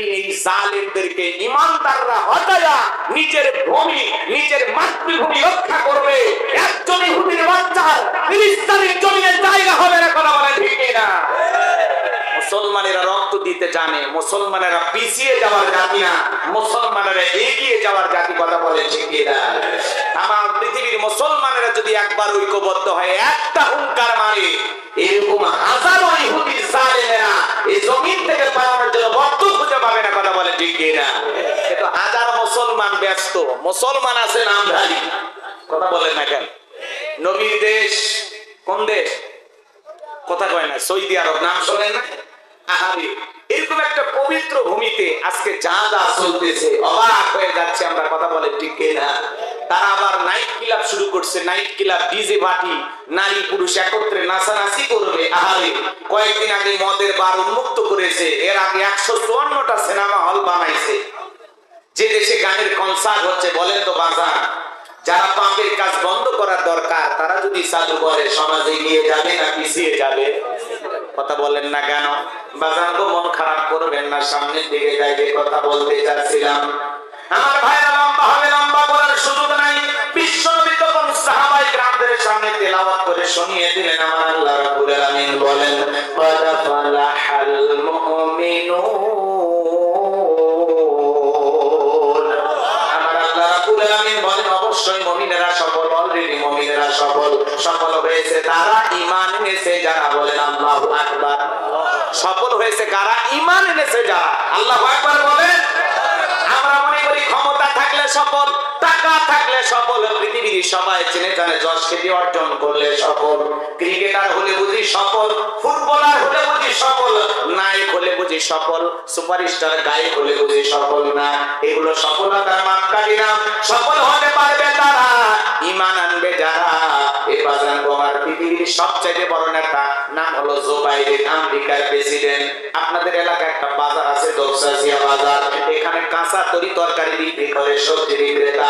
একদিন এই জালেমদেরকে ইমানদাররা হটায়া নিজের ভূমি, নিজের মাতৃভূমি রক্ষা করবে, একজন ইহুদির বাচ্চার ফিলিস্তিনের জমিনে জায়গা হবে না, কথা বলে ঠিক না মুসলমানেরা রক্ত দিতে জানে, মুসলমানেরা পিছিয়ে যাওয়ার জাতি না, মুসলমানেরা এগিয়ে যাওয়ার জাতি কথা বলে আমার পৃথিবীর মুসলমানেরা যদি একবার ঐক্যবদ্ধ হয়, একটা হুঙ্কার মারে, এরকম হাজারো ইহুদি জালেমেরা এই জমিন থেকে পালানোর জন্য বদ্ধ খুঁজে পাবে না কথা বলে, ঠিক না? কিন্তু হাজার মুসলমান ব্যস্ত, মুসলমান আছে নামধারী কথা বলেন না কেন? নবীর দেশ কোন দেশ? কথা কয় না, সৌদি আরব, নাম শোনেন না? এরকম একটা পবিত্র ভূমিতে আজকে যা যা চলতেছে, অবাক হয়ে যাচ্ছে আমরা কথা বলে, ঠিক না? তারা আবার নাইট ক্লাব শুরু করছে নাইট ক্লাব ডিজে পার্টি নারী পুরুষ একত্রে নাচানাচি করবে, আহারে। কয়েকদিন আগে মদের বার উন্মুক্ত করেছে, এর আগে একশো চুয়ান্নটা সিনেমা হল বানাইছে। যে দেশে গানের কনসার্ট হচ্ছে, বলেন তো বাজার যারা পাপের কাজ বন্ধ করার দরকার, তারা যদি চালু করে, সমাজে গিয়ে যাবে না, পিছিয়ে যাবে? কথা বলেন না কেন বাজার তো মন খারাপ করবেন না সামনের দিকে যাইবে কথা বলতে চাচ্ছিলাম আমার ভাইরা লম্বা হবে লম্বা করার সুযোগ নাই বিশ্বনবী তখন সাহাবাই গ্রামদের সামনে তেলাওয়াত করে শুনিয়ে দিলেন আমার আল্লাহ রাব্বুল আলামিন বলেন قد فلح المؤمنون আমার আল্লাহ রাব্বুল আলামিন বলেন অবশ্যই মুমিনেরা সফল অলরেডি মুমিনেরা সফল সফল হয়েছে তারা ঈমান এনেছে যারা বলেন আল্লাহু আকবার সফল হয়েছে কারা? ইমান এনেছে যারা? আল্লাহ একবার বলেন, আমরা মনে করি ক্ষমতা থাকলে সফল। টাকা থাকলে সফল, পৃথিবীর সবাই চেনে জানে যশ খ্যাতি অর্জন করলে সফল। ক্রিকেটার হলে বুঝি সফল, ফুটবলার হলে বুঝি সফল, নায়ক হলে বুঝি সফল, সুপারস্টার গায়ক হলে বুঝি সফল না। এগুলো সফলতার মাপকাঠি না। সফল হতে পারবে তারা, ইমান আনবে যারা। এ বাজার আমার পৃথিবীর সবচেয়ে বড় নেতা, নাম হলো জো বাইডেন, আমেরিকার প্রেসিডেন্ট। আপনাদের এলাকায় একটা বাজার আছে দোকসাসিয়া বাজার। এখানে কাঁচা তরি তরকারি বিক্রি করে, সবজি বিক্রেতা।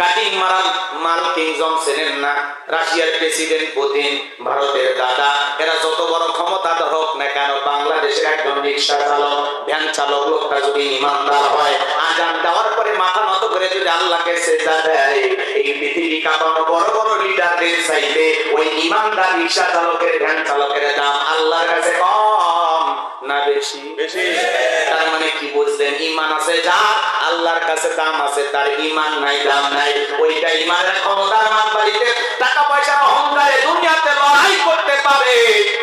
কাটিং মারাল মাল কিংজম চেনেন না। রাশিয়ার প্রেসিডেন্ট পুতিন, ভারতের দাদা, এরা যত বড় ক্ষমতা হোক না কেন বাংলাদেশের একজন রিক্সা চালক, ভ্যান চালক, লোকটা যদি ইমানদার হয়, আজান দেওয়ার পরে মাথা নত করে যদি আল্লাহকে সেজদা দেয়, এই পৃথিবী কাঁপানো বড় বড় লিডারদের চাইতে ওই ইমানদার রিক্সা চালকের, ভ্যান চালকের দাম আল্লাহর কাছে কম। না বেশি? তার মানে কি বুঝলেন? ইমান আছে যা আল্লাহর কাছে দাম আছে তার ইমান নাই দাম নাই। ওইটা ইমানের ক্ষমতার মান বাড়িতে টাকা পয়সার অহংকারে দুনিয়াতে লড়াই করতে পারে।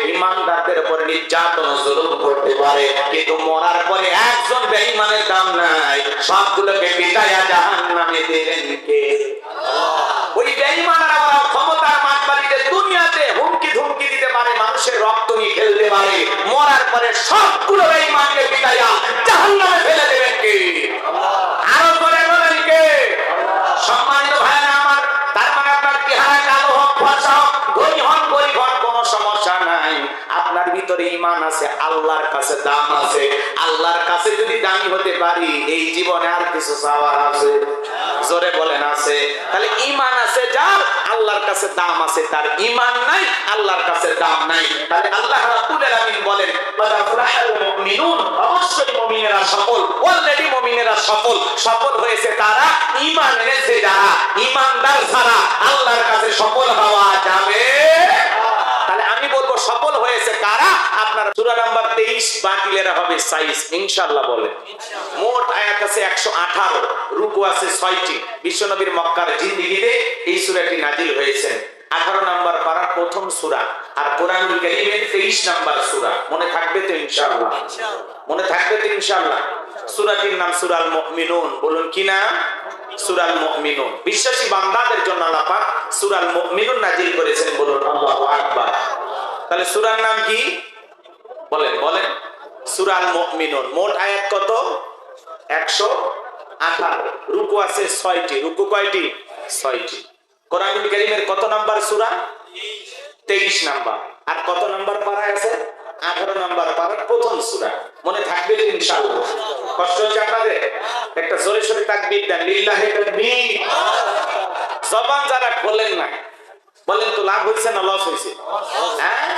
ইমানদারদের উপর নির্যাতন জুলুম করতে পারে। কিন্তু মরার পরে একজন বেঈমানের দাম নাই। সবগুলোকে পিটাইয়া জাহান্নামে দিলেন কে? ওই বেঈমানেরা ক্ষমতার মান বাড়িতে দুনিয়াতে মানুষের রক্ত নিয়ে খেলতে পারে মরার পরে সবগুলো বেঈমানকে পিটাইয়া জাহান্নামে ইমান আছে, আল্লাহর কাছে দাম আছে। আল্লাহর কাছে যদি দামি হতে পারি, এই জীবনে আর কিছু চাওয়ার আছে? জোরে বলেন, আছে। তাহলে ইমান আছে যার, আল্লাহর কাছে দাম আছে তার। ইমান নাই, আল্লাহর কাছে দাম নাই। তাহলে আল্লাহ রাব্বুল আলামিন বলেন মুমিনুন অবশ্যই মুমিনেরা সফল। অলরেডি মুমিনেরা সফল। সফল হয়েছে তারা ইমান এনেছে যারা। ইমানদার ছাড়া আল্লাহর কাছে সফল হওয়া যাবে তাহলে আমি বলব সফল হয়েছে কারা? আপনার সূরা নাম্বার 23 বাতিলেরা হবে সাইজ ইনশাআল্লাহ বলে। মোট আয়াত আছে 118 রুকু আছে 6টি বিশ্বনবীর মক্কার জিন্দেগিতে এই সূরাটি নাজিল হয়েছে। 18 নাম্বার পারার প্রথম সূরা আর কোরআনুল কারীমের 23 নাম্বার সূরা। মনে থাকবে তো ইনশাআল্লাহ? মনে থাকবে তো ইনশাআল্লাহ? সূরাটির নাম সূরাল মুমিনুন। বলুন কি নাম? সূরাল মুমিনুন। বিশ্বাসী বান্দাদের জন্য আল্লাহ পাক সূরাল মুমিনুন নাজিল করেছেন বলুন, আল্লাহু আকবার। তাহলে সূরার নাম কি? বলেন বলেন। সূরাল মুমিনুন, মোট আয়াত কত? 100 আঠারো। রুকু আছে ছয়টি। রুকু কয়টি? ছয়টি। কোরআন কারিমের কত নাম্বার সূরা? তেইশ নাম্বার। আর কত নাম্বার পাড়ায় আছে? আঠারো নাম্বার পাড়ার প্রথম সূরা। মনে থাকবে ইনশাআল্লাহ। কষ্ট হচ্ছে আপনাদের? একটা জোরে সোরে তাকবীর দেন লিল্লাহি তাকবীর। জবান যারা খোলেন না বলেন তো লাভ হয়েছে না লস হয়েছে? হ্যাঁ?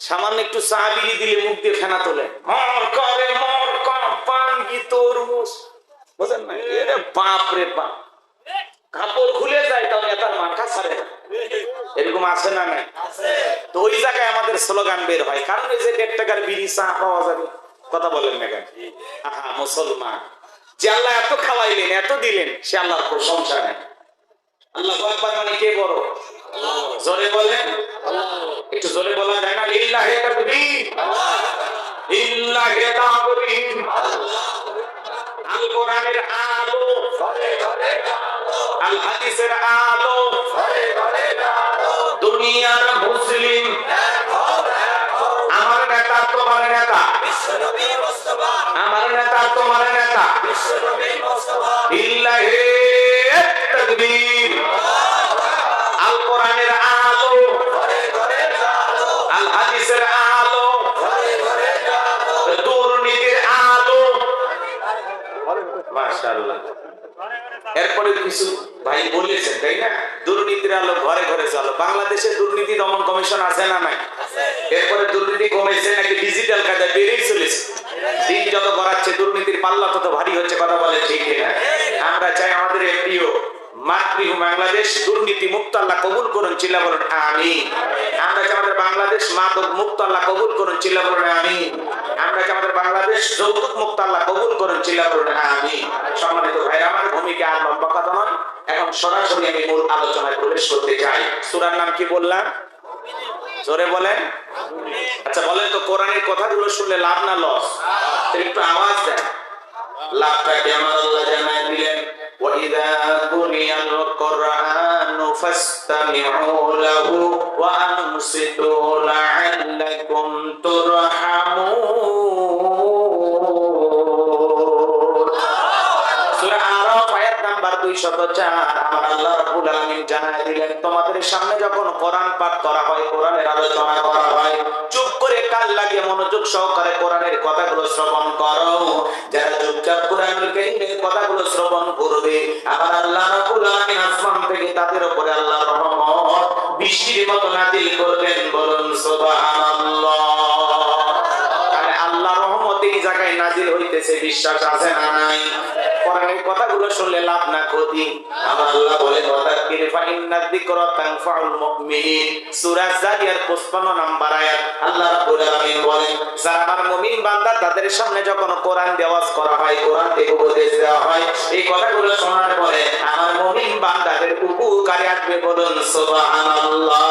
সামান্য একটু চা বিড়ি দিলে মুখ দিয়ে ফেনা তোলে। মর করে মর কর পান কি তরমুজ? বুঝেন না? এরে বাপ রে বাপ। কাপড় খুলে যায় তাও নেতার মাথা ছাড়ে না। এরকম আছে না নাই? তো ওই জায়গায় আমাদের স্লোগান বের হয় কারণ এই যে দেড় টাকার বিড়ি চা পাওয়া যাবে। কথা বলেন না কেন? আহা, মুসলমান। যে আল্লাহ এত খাওয়াইলেন, এত দিলেন, সে আল্লাহর প্রশংসা নেই। আল্লাহ মানে কে বড়? জোরে বলেন। একটু জোরে বলা যায় না তাকবীর তাকবীর। আল কোরআনের আলো আল। হাদিসের আলো। দুনিয়ার মুসলিম। আমার নেতা তোমার নেতা। লিল্লাহি আল। কোরআনের আলো। আল হাদিসের আলো দুর্নীতির আলো। মাশাআল্লাহ। এরপরে কিছু ভাই বলেছেন তাই না? দুর্নীতির আলো ঘরে ঘরে চলো বাংলাদেশে দুর্নীতি দমন কমিশন আছে না নাই? এরপরে দুর্নীতি কমেছে বেড়েই দিন যত গড়াচ্ছে, দুর্নীতির পাল্লা তত ভারী হচ্ছে, কথা বলে ঠিক আমরা চাই আমাদের এমপিও ভূমিকা আর এখন সরাসরি আমি মূল আলোচনায় প্রবেশ করতে চাই। সুরার নাম কি বললাম? জোরে বলেন আচ্ছা বলেন তো কোরআনের কথাগুলো শুনলে লাভ না লস একটু আওয়াজ দেন লাভটাকে আমার আল্লাহ জানায় দিলেন وإذا قرئ القرآن فاستمعوا له وأنصتوا لعلكم ترحمون নাম্বার 204 আমার আল্লাহ রাব্বুল আলামিন জানায় দিলেন, তোমাদের সামনে যখন কোরআন পাঠ করা হয়, কোরআনের আলোচনা করা হয়, চুপ করে মনোযোগ সহকারে কোরআনের কথাগুলো শ্রবণ করো। যারা চুপচাপ কথাগুলো শ্রবণ করবে আল্লাহ তাদের উপরে আল্লাহ বৃষ্টির মতো করবেন, বলুন আল্লাহ রহমত এই জায়গায় নাজিল হইতেছে, বিশ্বাস আছে না নাই? কোরআনের কথাগুলো শুনলে লাভ না, ক্ষতি। আমার আল্লাহ বলেন, ওয়াদাক্কির ফাইন্নাদ যিকরা তানফাউল মুমিনিন। সূরা জারিয়ার 55 নাম্বার আয়াত আল্লাহ রাব্বুল আলামিন বলেন, যারা আমার মুমিন বান্দা, তাদের সামনে যখন কোরআন দেওয়াজ করা হয়, কোরআন থেকে উপদেশ দেওয়া হয়, এই কথাগুলো শোনার পরে আমার মুমিন বান্দাদের উপকারে আসবে বলুন, সুবহানাল্লাহ।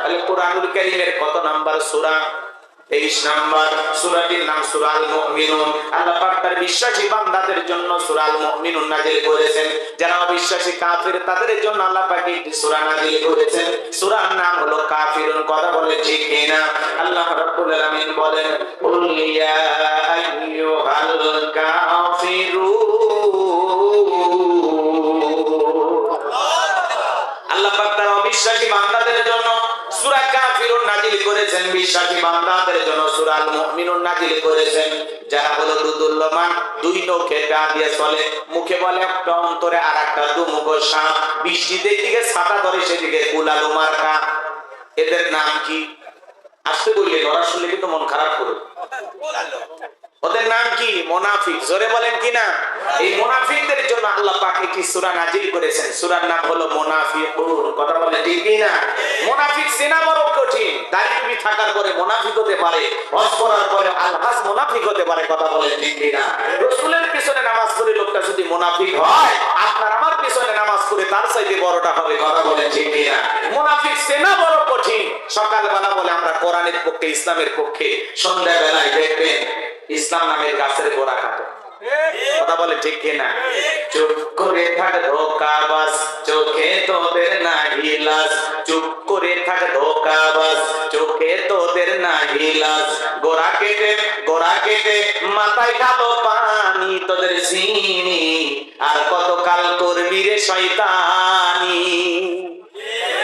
তাহলে কোরআনুল কারীমের কত নাম্বার সূরা? তেইশ নাম্বার সূরাটির নাম সূরাল মুমিনুন। আল্লাহ পাক তার বিশ্বাসী বান্দাদের জন্য সূরাল মুমিনুন নাযিল করেছেন। যারা অবিশ্বাসী কাফির, তাদের জন্য আল্লাহ পাক একটি সূরা নাযিল করেছেন। সূরার নাম হলো কাফিরুন, কথা বলে ঠিক কিনা? আল্লাহ রাব্বুল আলামিন বলেন কুল ইয়া আইয়ুহাল কাফিরুন। আল্লাহ পাক তার অবিশ্বাসী বান্দাদের জন্য সূরা কাফিরুন নাজিল করেছেন, বিশ্বাসী বান্দাদের জন্য সূরা আল মুমিনুন নাজিল করেছেন, যারা হলো দুদুল্যমান, দুই নখে গা দিয়ে চলে, মুখে বলে একটা অন্তরে আর একটা দুমুখ সাপ, বৃষ্টিতে দিকে ছাতা ধরে সেদিকে কুলালু মার্কা। এদের নাম কি? আসতে বললে ওরা শুনলে কিন্তু মন খারাপ করবে। ওদের নাম কি? মোনাফিক। জোরে বলেন কি না এই মোনাফিকদের জন্য আল্লাহ পাক একটি সূরা নাজিল করেছেন। সূরার নাম হলো মোনাফিকুন। কথা বলে ঠিক না? মোনাফিক চেনা বড় কঠিন। দাড়ি থাকার পরে মোনাফিক হতে পারে, হজ করার পরে আলহাজ মোনাফিক হতে পারে, কথা বলে ঠিক না? রাসূলের পিছনে নামাজ পড়ে লোকটা যদি মোনাফিক হয়, আপনার আমার পিছনে নামাজ পড়ে তার চাইতে বড়টা হবে, কথা বলে ঠিক না? মোনাফিক চেনা বড় কঠিন। সকালবেলা বলে আমরা কোরআনের পক্ষে, ইসলামের পক্ষে সন্ধ্যাবেলায় দেখবেন ইসলাম নামের গাছের গোড়া কাটে কথা বলে ঠিক চুপ করে থাক ধোকাবাজ চোখে তোদের না হিলাস চুপ করে থাক ধোকাবাজ চোখে তোদের না গোড়া কেটে গোড়া কেটে মাথায় কালো পানি তোদের চিনি আর কতকাল করবি রে শয়তানি? সেনা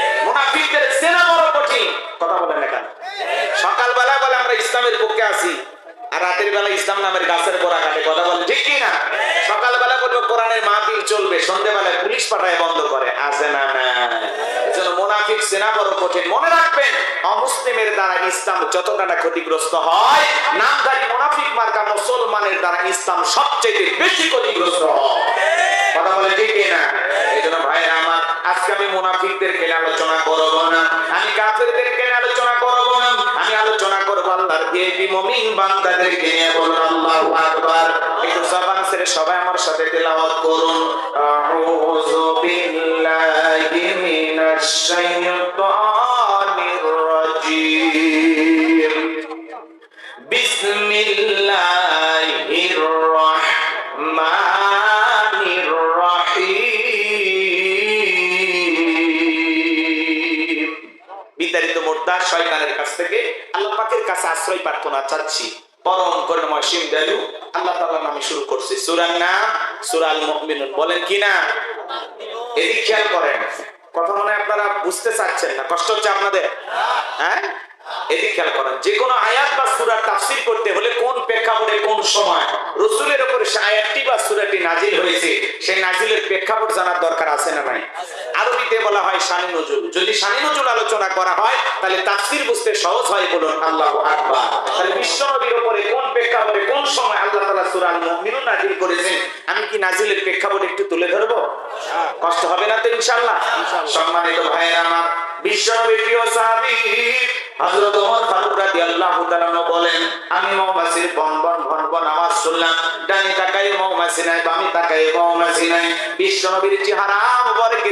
বড় কথা বলেন না কেন? সকালবেলা বলে আমরা ইসলামের পক্ষে আছি, আর রাতের বেলা ইসলাম নামের গাছের গোড়া কাটে, কথা বলে ঠিক কি না? সকালবেলা বলব কোরআনের মাহফিল চলবে সন্ধ্যেবেলায় পুলিশ পাঠায়, বন্ধ করে। আছে না না মুসলমানের দ্বারা ইসলাম সবচেয়ে বেশি ক্ষতিগ্রস্ত হয়। কথা বলে ঠিক না এই জন্য ভাইয়েরা আমার, আজকে আমি মুনাফিকদেরকে নিয়ে আলোচনা করব না। আমি কাফেরদেরকে নিয়ে আলোচনা করব না। আমি আলোচনা করব আল্লাহর ভিআইপি মুমিন বান্দাদেরকে নিয়ে বলুন, আল্লাহু আকবার। একটু জবান ছেড়ে সবাই আমার সাথে তেলাওয়াত করুন। আউযু বিল্লাহি মিনাশ শাইতানির রাজীম। বিসমিল্লাহির বিতাড়িত মোর্দা শয়তানের কাছ থেকে আল্লাহ পাকের কাছে আশ্রয় প্রার্থনা চাচ্ছি। পরম করুণাময় সিম দয়ালু আল্লাহ তাআলার নামে শুরু করছি। সূরার নাম আল মুমিনুন বলেন কি না? এদিক খেয়াল করেন। কথা মনে আপনারা বুঝতে চাচ্ছেন না। কষ্ট হচ্ছে আপনাদের? হ্যাঁ? এদিক খেয়াল করেন যে কোনো আয়াত বা সূরার তাফসীর করতে হলে কোন প্রেক্ষাপটে কোন সময়? রসুলের উপরে সে আয়াতটি বা সূরাটি নাজিল হয়েছে সেই নাজিলের প্রেক্ষাপট জানার দরকার আছে না নাই? আরবিতে বলা হয় শানি নজুল। যদি শানি নজুল আলোচনা করা হয় তাহলে তাফসীর বুঝতে সহজ হয় বলুন আল্লাহু আকবার। তাহলে বিশ্ব নবীর উপরে কোন প্রেক্ষাপটে কোন সময় আল্লাহ তাআলা সূরা আল মুমিনুন নাজিল করেছেন? আমি কি নাজিলের প্রেক্ষাপট একটু তুলে ধরবো? কষ্ট হবে না তো ইনশাআল্লাহ। সম্মানিত ভাইয়েরা আমার বিশ্ব নবীর প্রিয় সাহাবী হযরত ওমর ফারুক রাদিয়াল্লাহু তাআলা বলেন, আমি মৌমাছির বন বন ভন ভন আওয়াজ শুনলাম। ডানি তাকাই মৌমাছি নাই, বামি তাকাই মৌমাছি নাই। চেহারা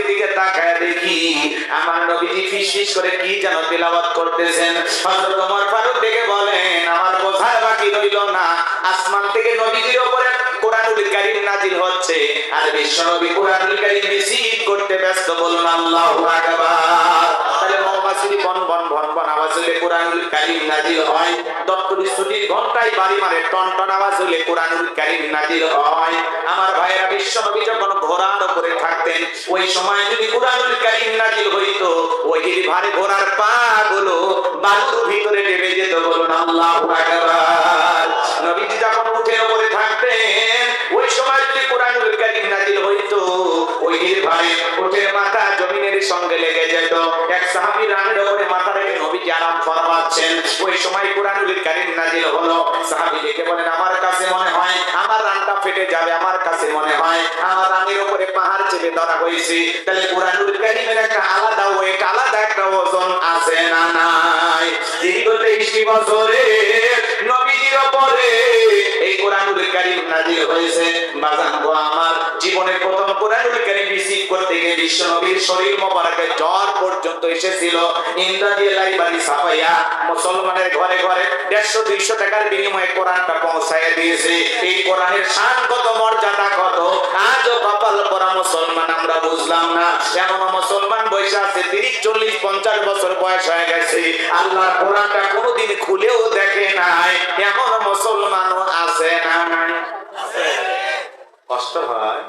দিকে তাকায় দেখি, আমার নবীজি ফিসফিস করে কি যেন তেলাওয়াত করতেছেন। হযরত ওমর ফারুক দেখে বলেন, আমার বোঝার বাকি রইল না। আসমান থেকে নবীজির উপরে কোরআনুল কারীম নাজিল হচ্ছে। আর কারীম রিসিভ করতে ব্যস্ত বলুন, আল্লাহু আকবার। তাহলে বন বন ভন আওয়াজ হলে কারীম নাজিল হয়। দপ্তরি ছুটির ঘন্টায় বাড়ি মারে, টন টন আওয়াজ হলে কারীম নাজিল হয়। আমার ভাইয়েরা বিশ্ব নবী যখন ঘোড়ার উপরে থাকতেন, ওই সময় যদি কোরআনুল কারীম নাজিল হইতো, ওই ভারে ঘোড়ার পা গুলো বালুর ভিতরে ডেবে যেত বলুন, আল্লাহু আকবার। কারীম নাজিল হলো। সাহাবী দেখে বলেন, আমার কাছে মনে হয়, আমার রানটা ফেটে যাবে, আমার কাছে মনে হয়, আমার রানের উপরে পাহাড় চেপে ধরা হয়েছে। তাহলে কোরআনুল কারিমের একটা আলাদা ওয়েট আলাদা একটা ওজন আছে না নাই? দীর্ঘ তেইশটি বছরে নবীজির উপরে এই কোরআনুল কারীম নাজিল হয়েছে। বাজান গো আমার, জীবনের প্রথম কোরআনুল কারীম রিসিভ করতে গিয়ে বিশ্ব নবীর শরীর মোবারকে জ্বর পর্যন্ত এসেছিল। ইন্দ্রাজি লাইবারি সাফাইয়া মুসলমানের ঘরে ঘরে দেড়শো, দুইশো টাকার বিনিময়ে কোরআনটা পৌঁছায় দিয়েছে। এই কোরআনের শান কত, মর্যাদা কত, আজও কপাল পরা মুসলমান আমরা বুঝলাম না। এমন মুসলমান বয়স আছে, তিরিশ, চল্লিশ, পঞ্চাশ বছর বয়স হয়ে গেছে। আল্লাহ কোরআনটা কোনোদিন খুলেও দেখে নাই। এমন মুসলমানও আছে। না? নাই কষ্ট হয়।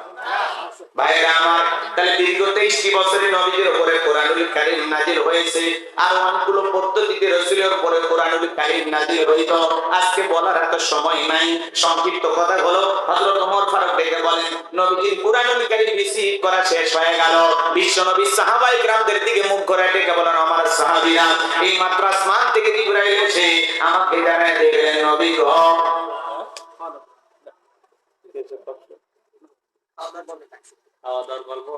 ভাইরা আমার, তাহলে দীর্ঘ তেইশটি বছরে নবীজির উপরে কোরআনুল কারীম নাজিল হয়েছে, আর অনেকগুলো পদ্ধতিতে রসুলের উপরে কোরআনুল কারীম নাজিল হইত। আজকে বলার এত সময় নাই, সংক্ষিপ্ত কথা হলো, হযরত ওমর ফারুক ডেকে বলেন, নবীজির কোরআনুল কারীম রিসিভ করা শেষ হয়ে গেল। বিশ্ব নবী সাহাবাই গ্রামদের দিকে মুখ করে ডেকে বলেন, আমার সাহাবীরা, এই মাত্র আসমান থেকে জিবরাইল এসে আমাকে জানায় দেখলেন নবী গো। খাওয়া দাওয়ার গল্প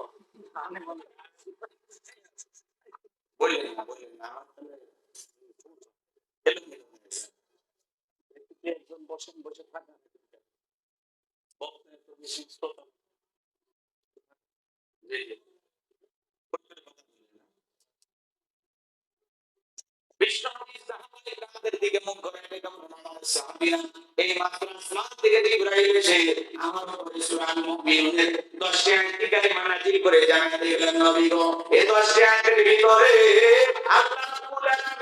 বললেন না বললেন না। একজন বসেন বসে থাকা বক্তা একটু বেশি শ্রোতা। জি, জি। বিশ্বনবী সাহাবায়ে কেরাম জান্নাতের দিকে মুখ করে সাহাবীরা এই মাত্র আসমান থেকে জিবরাইল এসে আমার উপরে সূরা মুমিনের 10টি আয়াতটি কালিমা নাযিল করে জানিয়ে দিলেন নবী গো এই 10টি আয়াতের ভিতরে আল্লাহ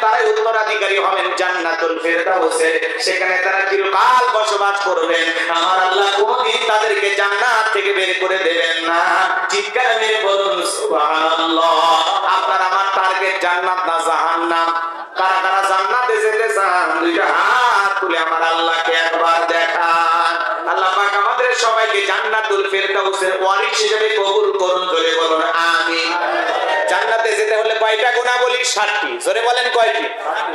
তারাই উত্তরাধিকারী হবেন জান্নাতুল ফেরদাউসের সেখানে তারা চিরকাল বসবাস করবেন। আমার আল্লাহ কোনদিন তাদেরকে জান্নাত থেকে বের করে দেবেন না। চিৎকার মেরে বলুন, সুবহানাল্লাহ। আপনার আমার টার্গেট জান্নাত না জাহান্নাম? কারা কারা জান্নাতে যেতে চান? দুইটা হাত তুলে আমার আল্লাহকে একবার দেখান। আল্লাহ পাক আমাদের সবাইকে জান্নাতুল ফেরদাউসের ওয়ারিস হিসেবে কবুল করুন ধরে বলুন, আমিন। কয়টা গোনা বলি ষাটটি জোরে বলেন কয়টি?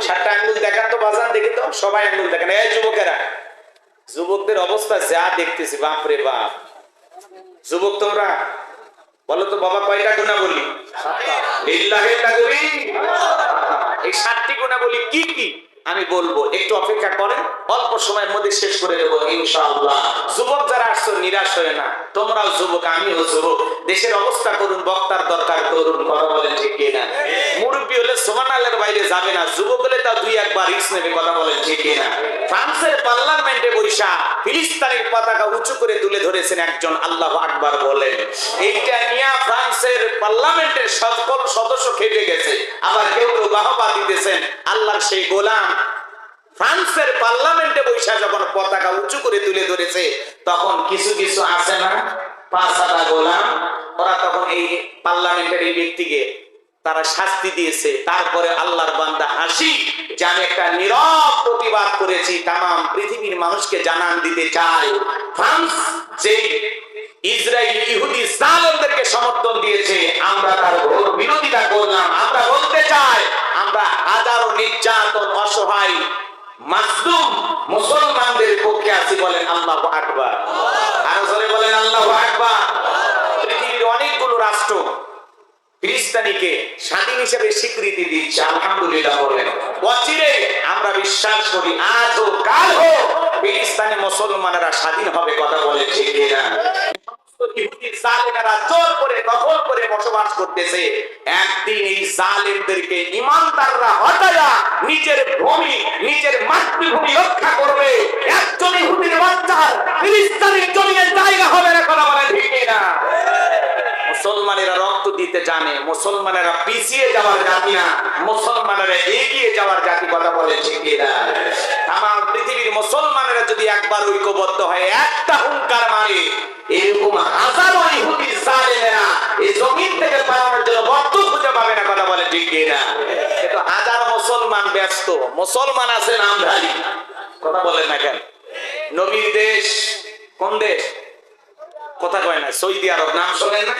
ষাটটা আঙ্গুল দেখান তো বাজান দেখি তো। সবাই আঙ্গুল দেখেন। এই যুবকেরা যুবকদের অবস্থা যা দেখতেছি বাপ রে বাপ। যুবক তোমরা বলো তো বাবা কয়টা গোনা বলি লিল্লাহি তাকবীর। এই সাতটি গোনা বলি কি কি? আমি বলব, একটু অপেক্ষা করেন, অল্প সময়ের মধ্যে শেষ করে দেবো, ইনশাআল্লাহ। যুবক যারা আসছো, নিরাশ হয়ে না, তোমরাও যুবক, আমিও যুবক। দেশের অবস্থা করুন, বক্তার দরকার করুন, কথা বলেন ঠিক কিনা? মুরব্বী হলে বাইরে যাবে না, যুবক হলে তা দুই, একবার রিস্ক নেবে, কথা বলেন ঠিক কিনা? ফ্রান্সের পার্লামেন্টে বৈশা, ফিলিস্তানের পতাকা উঁচু করে তুলে ধরেছেন একজন আল্লাহ আকবার বলেন। এইটা নিয়ে ফ্রান্সের পার্লামেন্টের সকল সদস্য খেপে গেছে, আবার কেউ কেউ বাহবা দিতেছেন, আল্লাহর সেই গোলাম ফ্রান্সের পার্লামেন্টে বৈশা যখন পতাকা উঁচু করে তুলে ধরেছে, তখন কিছু কিছু আছে না? পাঁচটা গোলাম, ওরা তখন এই পার্লামেন্টের এই ব্যক্তিকে তারা শাস্তি দিয়েছে। তারপরে আল্লাহর বান্দা হাসি, যে আমি একটা নীরব প্রতিবাদ করেছি তাম পৃথিবীর মানুষকে জানান দিতে চাই। ফ্রান্স যে ইসরায়েল ইহুদি জালেমদেরকে সমর্থন দিয়েছে, আমরা তার ঘোর বিরোধিতা করলাম। আমরা বলতে চাই, আমরা হাজারো নির্যাতন, অসহায় মাসলুম মুসলমানদের পক্ষে আছি বলেন আল্লাহ আকবার। আরও বলেন আল্লাহ আকবার। পৃথিবীর অনেকগুলো রাষ্ট্র খ্রিস্টানিকে স্বাধীন হিসেবে স্বীকৃতি দিচ্ছে, আলহামদুলিল্লাহ বলেন। অচিরে আমরা বিশ্বাস করি আজ ও কাল হোক ফিলিস্তানি মুসলমানেরা স্বাধীন হবে কথা বলে একদিন এই জালেমদেরকে ইমানদাররা হটায়া নিজের ভূমি, নিজের মাতৃভূমি রক্ষা করবে। একজন ইহুদির বাচ্চার ফিলিস্তানের জমিনে জায়গা হবে না না মুসলমানেরা রক্ত দিতে জানে, মুসলমানেরা পিছিয়ে যাওয়ার জাতি না, মুসলমানেরা এগিয়ে যাওয়ার জাতি কথা বলে আমার পৃথিবীর মুসলমানেরা যদি একবার ঐক্যবদ্ধ হয়, একটা হুঙ্কার মারে কথা বলে মুসলমান ব্যস্ত, মুসলমান আছে কথা না কেন? নবীর দেশ কোন দেশ? কথা কয় না, সৌদি আরব, নাম শোনেন না?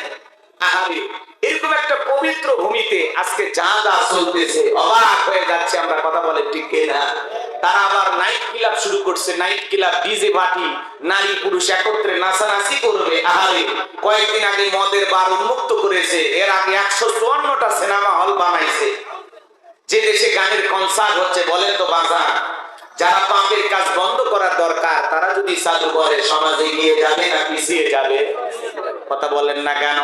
এরকম একটা পবিত্র ভূমিতে আজকে যা যা চলতেছে, অবাক হয়ে যাচ্ছে আমরা, কথা বলে ঠিক না তারা আবার নাইট ক্লাব শুরু করছে নাইট ক্লাব ডিজে পার্টি নারী পুরুষ একত্রে নাচানাচি করবে, আহারে। কয়েকদিন আগে মদের বার উন্মুক্ত করেছে, এর আগে একশো চুয়ান্নটা সিনেমা হল বানাইছে। যে দেশে গানের কনসার্ট হচ্ছে, বলেন তো বাজার যারা পাপের কাজ বন্ধ করার দরকার, তারা যদি চালু করে, সমাজে গিয়ে যাবে না পিছিয়ে যাবে? কথা বলেন না কেন?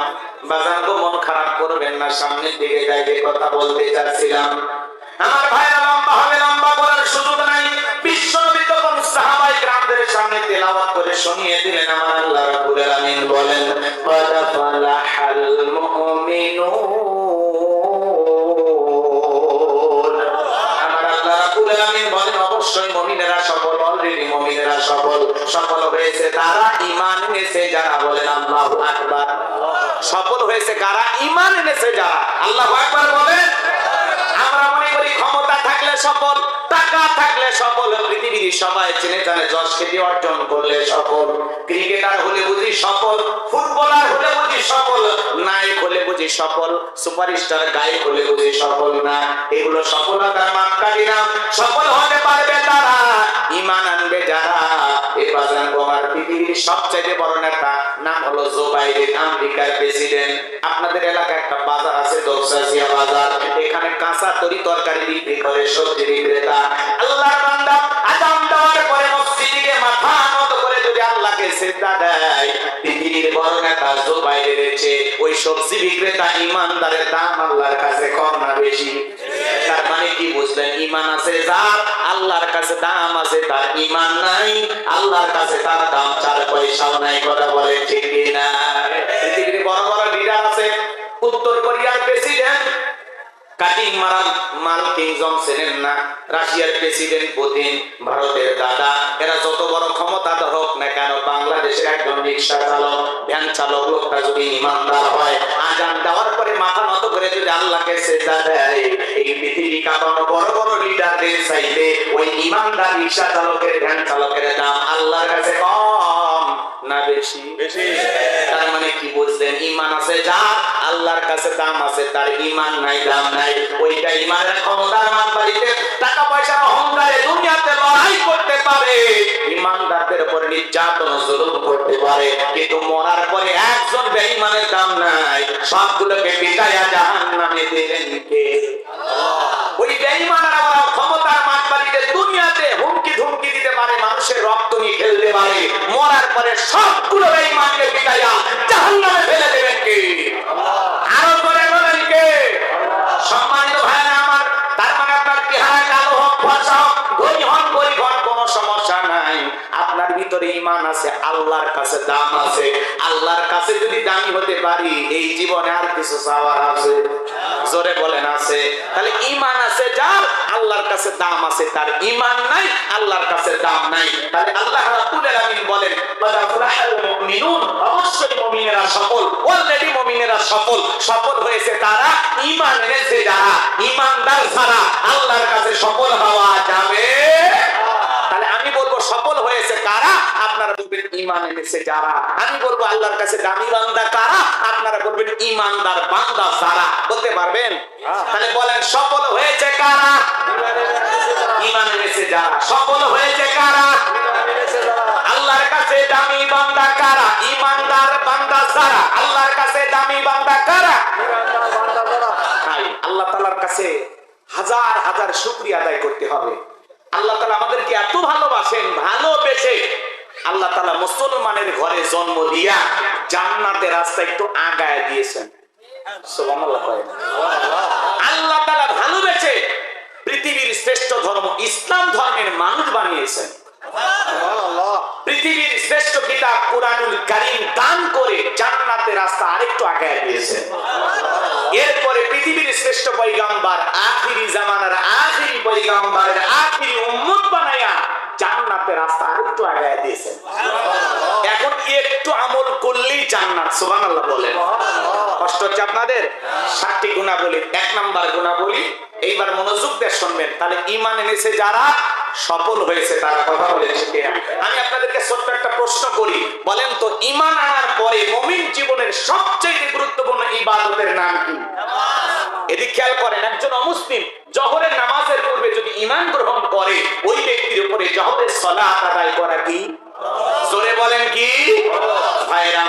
বাজার মন খারাপ করবেন না, সামনের দিকে যাইয়ে কথা বলতে চাচ্ছিলাম। আমার ভাই লম্বা হবে, লম্বা বলার সুযোগ নাই। বিশ্বনবী তখন সাহাবাই গ্রামদের সামনে তেলাওয়াত করে শুনিয়ে দিলেন, আমার আল্লাহ রাব্বুল আলামিন বলেন ফালা ফালাহাল মুমিনুন সফল হয়েছে তারা ইমান এনেছে যারা বলেন আল্লাহ আকবার। সফল হয়েছে কারা? ইমান এনেছে যারা। আল্লাহ আকবার বলেন। থাকলে সফল, টাকা থাকলে সফল, পৃথিবীর সবাই চেনে জানে যশ খ্যাতি অর্জন করলে সফল। ক্রিকেটার হলে বুঝি সফল, ফুটবলার হলে বুঝি সফল, নায়ক হলে বুঝি সফল, সুপারস্টার, গায়ক হলে বুঝি সফল না। এগুলো সফলতার মাপকাঠি না। সফল হতে পারবে তারা, ইমান আনবে যারা। এই বাজার আমার পৃথিবীর সবচাইতে বড় নেতা, নাম হলো জো বাইডেন, আমেরিকার প্রেসিডেন্ট। আপনাদের এলাকায় একটা বাজার আছে দোসাসিয়া বাজার। কাঁচা তরি তরকারি বিক্রি করে, সবজি বিক্রেতা। আল্লাহর বান্দা আজান দেওয়ার পরে মসজিদে মাথা নত করে যদি আল্লাহকে দেয়, পৃথিবীর বড় নেতা চেয়ে ওই সবজি বিক্রেতা ইমানদারের দাম আল্লাহর কাছে কম না বেশি? তার মানে কি বুঝলেন? ইমান আছে যার, আল্লাহর কাছে দাম আছে তার ইমান নাই। আল্লাহর কাছে তার দাম চার পয়সাও নাই, কথা বলে ঠিক না পৃথিবীর বড় বড় লিডার আছে, উত্তর কোরিয়ার প্রেসিডেন্ট কাটিং মারাল মাল কিংজম চেনেন না। রাশিয়ার প্রেসিডেন্ট পুতিন, ভারতের দাদা, এরা যত বড় ক্ষমতা হোক না কেন বাংলাদেশের একজন রিক্সা চালক, ভ্যান চালক, লোকটা যদি ইমানদার হয়, আজান দেওয়ার পরে মাথা নত করে যদি আল্লাহকে সেজদা দেয়, এই পৃথিবী কাঁপানো বড় বড় লিডারদের চাইতে ওই ইমানদার রিক্সা চালকের, ভ্যান চালকের দাম আল্লাহর কাছে কম। না বেশি। তার মানে কি বুঝলেন? ইমান আছে যা আল্লাহর কাছে দাম আছে তার ইমান নাই দাম নাই। ওইটা ইমানের ক্ষমতার মান বাড়িতে টাকা পয়সার অহংকারে দুনিয়াতে লড়াই করতে পারে। ইমানদারদের উপর নির্যাতন জুলুম করতে পারে। কিন্তু মরার পরে একজন বেঈমানের দাম নাই। সবগুলোকে পিটাইয়া জাহান্নামে দিলেন কে? ওই বেঈমানরা ওরা ক্ষমতার বাড়িতে দুনিয়াতে পারে মানুষের রক্ত নিয়ে খেলতে পারে মরার পরে সবগুলো বেঈমানকে পিটাইয়া জাহান্নামে ফেলে দেবেন কে? করে বলেন কে? সম্মানিত আমার, তার মানে আপনার কালো হোক হোক হন হন কোনো সমস্যা নাই। আপনার ভিতরে ইমান আছে, আল্লাহর কাছে দাম আছে। আল্লাহর কাছে যদি দামি হতে পারি, এই জীবনে আর কিছু চাওয়ার আছে। জোরে বলেন, আছে। তাহলে ইমান আছে যার আল্লাহর কাছে দাম আছে, তার ইমান নাই, আল্লাহর কাছে দাম নাই। তাহলে আল্লাহ রাব্বুল আলামিন বলেন আমি বলব, সফল হয়েছে কারা? আপনারা ইমান এনেছে যারা। আমি বলব, আল্লাহর কাছে দামি বান্দা কারা? ইমানদার বান্দা যারা বলতে পারবেন? তাহলে বলেন সফল হয়েছে কারা? ইমান এনেছে যারা? সফল হয়েছে কারা? আল্লাহর কাছে দামি বান্দা কারা? ইমানদার বান্দা যারা? আল্লাহর কাছে দামি বান্দা কারা? আল্লাহ তালার কাছে হাজার হাজার শুক্রিয়া আদায় করতে হবে। আল্লাহ তালা আমাদেরকে এত ভালোবাসেন ভালোবেসে আল্লাহ তালা মুসলমানের ঘরে জন্ম দিয়া জান্নাতের রাস্তা একটু আগায় দিয়েছেন। আল্লাহ তালা ভালোবেসে পৃথিবীর শ্রেষ্ঠ ধর্ম ইসলাম ধর্মের মানুষ বানিয়েছেন। পৃথিবীর শ্রেষ্ঠ কিতাব কোরআনুল কারীম দান করে জান্নাতের রাস্তা আরেকটু আগায় দিয়েছেন। এরপরে পৃথিবীর শ্রেষ্ঠ পয়গাম্বার আগায় এখন একটু আমল করলেই জান্নাত, সুবহানাল্লাহ বলেন। কষ্ট হচ্ছে আপনাদের? সাতটি গুণা বলি এক নাম্বার গুণা বলি এইবার মনোযোগ দিয়ে শুনবেন। তাহলে ইমান এনেছে যারা, সফল হয়েছে তারা কথা বলেছে আমি আপনাদেরকে ছোট্ট একটা প্রশ্ন করি। বলেন তো ইমান আনার পরে মমিন জীবনের সবচেয়ে গুরুত্বপূর্ণ ইবাদতের নাম কি? এদিক খেয়াল করেন, একজন অমুসলিম জহরের নামাজের পূর্বে যদি ইমান গ্রহণ করে, ওই ব্যক্তির উপরে জহরের সলাত আদায় করা কি? জোরে বলেন কি? ভাইরা